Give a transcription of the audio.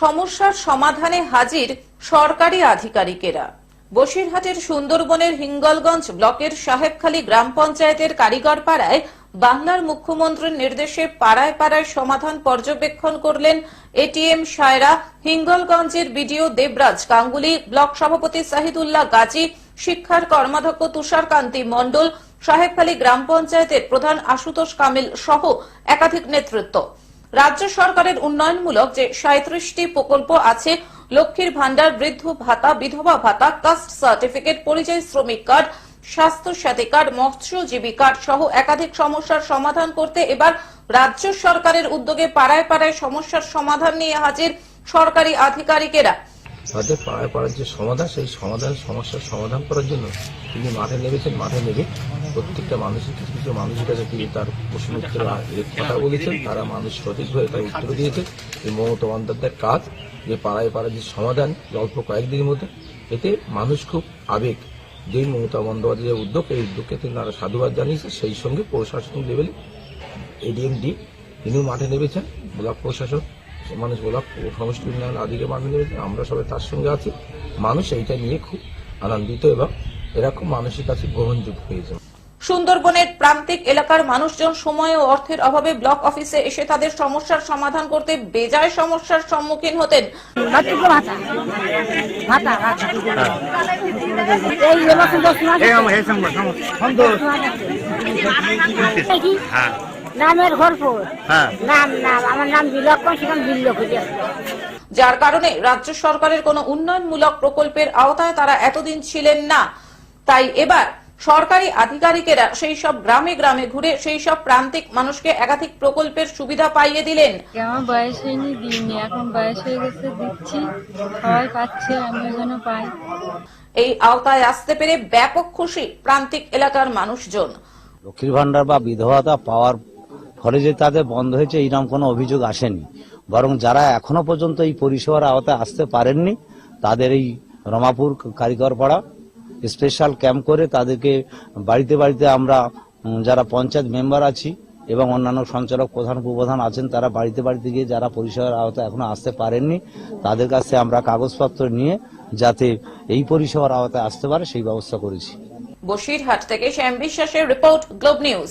সমস্যার সমাধানে হাজির সরকারি আধিকারিকেরা। বসিরহাটের সুন্দরবনের হিঙ্গলগঞ্জ ব্লকের সাহেবখালী গ্রাম পঞ্চায়েতের কারিগর পাড়ায় বাংলার মুখ্যমন্ত্রীর নির্দেশে পাড়ায় পাড়ায় সমাধান পর্যবেক্ষণ করলেন এটিএম সায়রা, হিঙ্গলগঞ্জের বিডিও দেবরাজ গাঙ্গুলি, ব্লক সভাপতি সাহিদুল্লাহ গাজী, শিক্ষার কর্মাধ্যক্ষ তুষারকান্তি মণ্ডল, সাহেবখালী গ্রাম পঞ্চায়েতের প্রধান আশুতোষ কামিল সহ একাধিক নেতৃত্ব। রাজ্য সরকারের উন্নয়নমূলক যে সাঁত্রিশটি প্রকল্প আছে, লক্ষ্মীর ভান্ডার বৃদ্ধ ভাতা, বিধবা ভাতা, কাস্ট সার্টিফিকেট, পরিযায়ী শ্রমিক কার্ড, স্বাস্থ্য সাথী কার্ড, মৎস্যজীবী কার্ড সহ একাধিক সমস্যার সমাধান করতে এবার রাজ্য সরকারের উদ্যোগে পাড়ায় পাড়ায় সমস্যার সমাধান নিয়ে হাজির সরকারি আধিকারিকেরা। তাদের পাড়ায় পাড়ার যে সমাধান, সেই সমাধান, সমস্যার সমাধান করার জন্য তিনি মাঠে নেমেছেন, মাঠে নেমে প্রত্যেকটা মানুষের কিছু কিছু মানুষের কাছে তিনি তার প্রশ্ন কথা বলেছেন। তারা মানুষ সঠিকভাবে তার উত্তর দিয়েছে এই মমতা বন্দ্যোপাধ্যায়ের কাজ, যে পাড়ায় পাড়ার যে সমাধান অল্প কয়েকদিনের মধ্যে, এতে মানুষ খুব আবেগ। যে মমতা বন্দ্যোপাধ্যায়ের উদ্যোগ, এই উদ্যোগকে তিনি তারা সাধুবাদ জানিয়েছে সেই সঙ্গে প্রশাসন লেভেলে এডিএমডি তিনিও মাঠে নেমেছেন, ব্লক প্রশাসন মানুষ ব্লক সমষ্টি উন্নয়ন আদিকে নেমেছেন আমরা সবাই তার সঙ্গে আছি। মানুষ এইটা নিয়ে খুব আনন্দিত এবং এরকম মানুষের কাছে গ্রহণযোগ্য হয়েছে সুন্দরবনের প্রান্তিক এলাকার মানুষজন সময় ও অর্থের অভাবে ব্লক অফিসে এসে তাদের সমস্যার সমাধান করতে বেজায় সমস্যার সম্মুখীন হতেন। নামের গল্প নাম নাম আমার নাম বিলক্ষণ সেখানে যার কারণে রাজ্য সরকারের কোনো উন্নয়নমূলক প্রকল্পের আওতায় তারা এতদিন ছিলেন না। তাই এবার সরকারি আধিকারিকেরা সেই সব গ্রামে গ্রামে ঘুরে সেই সব প্রান্তিক মানুষকে একাধিক প্রকল্পের সুবিধা পাইয়ে দিলেন। আমার বয়স হয়নি দিইনি এখন বয়স হয়ে গেছে দিচ্ছি। সবাই পাচ্ছে আমিও যেন পাই। এই আওতায় আসতে পেরে ব্যাপক খুশি প্রান্তিক এলাকার মানুষজন। লক্ষ্মীর ভান্ডার বা বিধবাতা পাওয়ার ফলে যে তাদের বন্ধ হয়েছে এইরকম কোনো অভিযোগ আসেনি। বরং যারা এখনও পর্যন্ত এই পরিষেবার আওতায় আসতে পারেননি, তাদের এই রমাপুর কারিগর পাড়া স্পেশাল ক্যাম্প করে তাদেরকে বাড়িতে বাড়িতে আমরা যারা পঞ্চায়েত মেম্বার আছি এবং অন্যান্য সঞ্চালক প্রধান, উপপ্রধান আছেন, তারা বাড়িতে বাড়িতে গিয়ে যারা পরিষেবার আওতায় এখনও আসতে পারেননি, তাদের কাছে আমরা কাগজপত্র নিয়ে যাতে এই পরিষেবার আওতায় আসতে পারে, সেই ব্যবস্থা করেছি। বসিরহাট থেকে শ্যাম বিশ্বাসের রিপোর্ট, গ্লোব নিউজ।